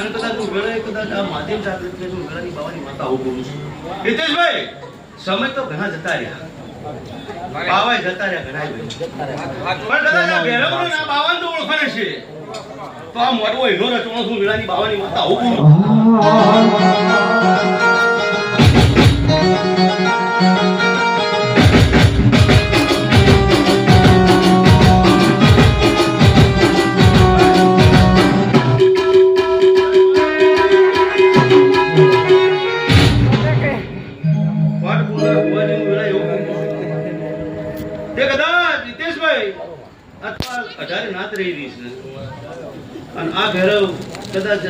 અને કદાચ હું વેળાએ કદાચ આ માધ્યમ જાગૃત કે હું વેળાની બાવાની માતા આવું બોલું છું. હિતેશભાઈ! સમય તો ઘણા જતા રહ્યા. બાવાય જતા રહ્યા ઘણા પણ કદાચ આ ભૈરવનો ને આ તો ઓળખાણે છે. તો આ મોટો હીરો રચવાનો છું વેળાની બાવાની માતા ઉભું બોલું કદાચ હિતેશભાઈ અથવા અઢારે નાત રહી રહી છે અને આ ભૈરવ કદાચ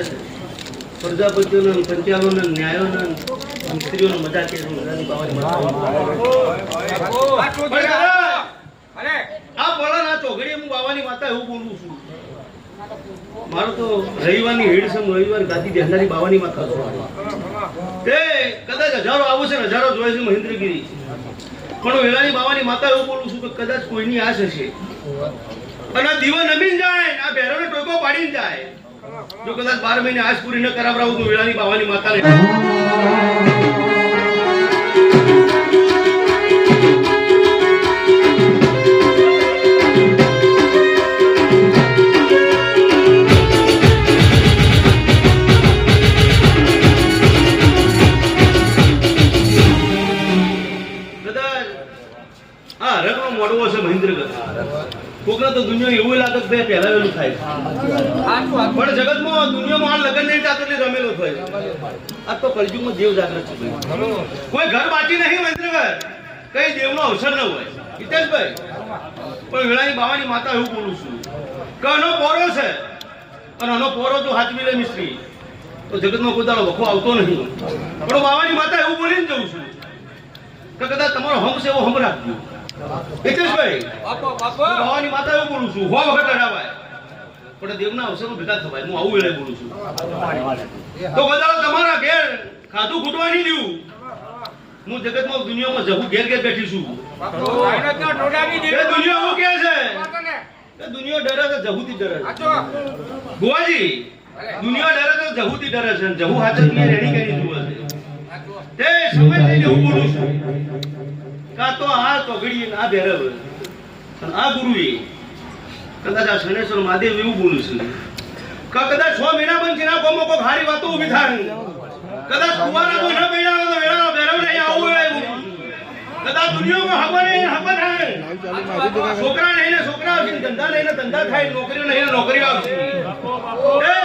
પ્રજાપતિઓના ને પંચાલોના ને સ્ત્રીઓનો મજા કે મજાની આ હું બાવાની માતા એવું બોલું છું. મારો તો રવિવારની હેડ છે હું રવિવાર ગાદી બેહનારી બાવાની માતા છું. તે કદાચ હજારો આવું છે ને હજારો જોયે છે મહેન્દ્રગીરી. પણ હું વેલાની બાવાની માતા એવું બોલું છું કે કદાચ કોઈની આશ હશે. અને દીવો નમીન જાય આ ભેરોને ટોકો પાડીને જાય. જો કદાચ બાર મહિને આશ પૂરી ન કરાવરાવું તો વેલાની બાવાની માતાને. આ હરકનો મોડવો છે મહેન્દ્રગઢ. કોકરા તો દુનિયા એવું લાગે કે પહેલા વેલું થાય. પણ જગતમાં દુનિયામાં આ લગન નહીં ચાતો એટલે રમેલો થાય. આ તો કલયુગમાં દેવ જાગૃત છે. કોઈ ઘર બાકી નહીં મહેન્દ્રગઢ. કઈ દેવનો અવસર ન હોય. હિતેશભાઈ, પણ વેળાની બાવાની માતા એવું બોલું છું. કે આનો પોરો છે. અને આનો પોરો તો હાથમી લે મિસ્ત્રી. તો જગતમાં કોઈ દાડો વખો આવતો નહીં પણ બાવાની માતા એવું બોલીને જઉં છું. કે કદાચ તમારો હમ એવો હમ રાખજો. હિતેશભાઈ ભવાની માતા એવું બોલું છું. હો વખત લડાવાય પણ દેવના અવસરમાં ભેગા થવાય. હું આવું વેળે બોલું છું. તો બધા તમારા ઘેર ખાધું ખૂટવા નહીં દઉં. હું જગતમાં દુનિયામાં જહું ઘેર ઘેર બેઠી છું. દુનિયા છે. ડરે છે જહુથી ડરે છે. ભુવાજી દુનિયા ડરે તો જહુથી ડરે છે. જહુ હાચર રેડી કરી જુએ છે. તે સમય લઈને હું બોલું છું. કાં તો આ ચોઘડી આ ભેરવ અને આ ગુરુએ કદાચ આ શનેશ્વર મહાદેવ એવું બોલું છું. કા કદાચ છ મહિના છે ના કોમો કોઈ હારી વાતો ઊભી થાય. કદાચ કુવાના કોઈ ન પૈણા તો વેળાનો ભેરવ નહીં આવું વેળા એવું. કદાચ દુનિયામાં હવા નહીં હવા થાય. છોકરા નહીં ને છોકરા આવશે ધંધા નહીં ને ધંધા થાય નોકરીઓ નહીં ને નોકરીઓ આવશે એ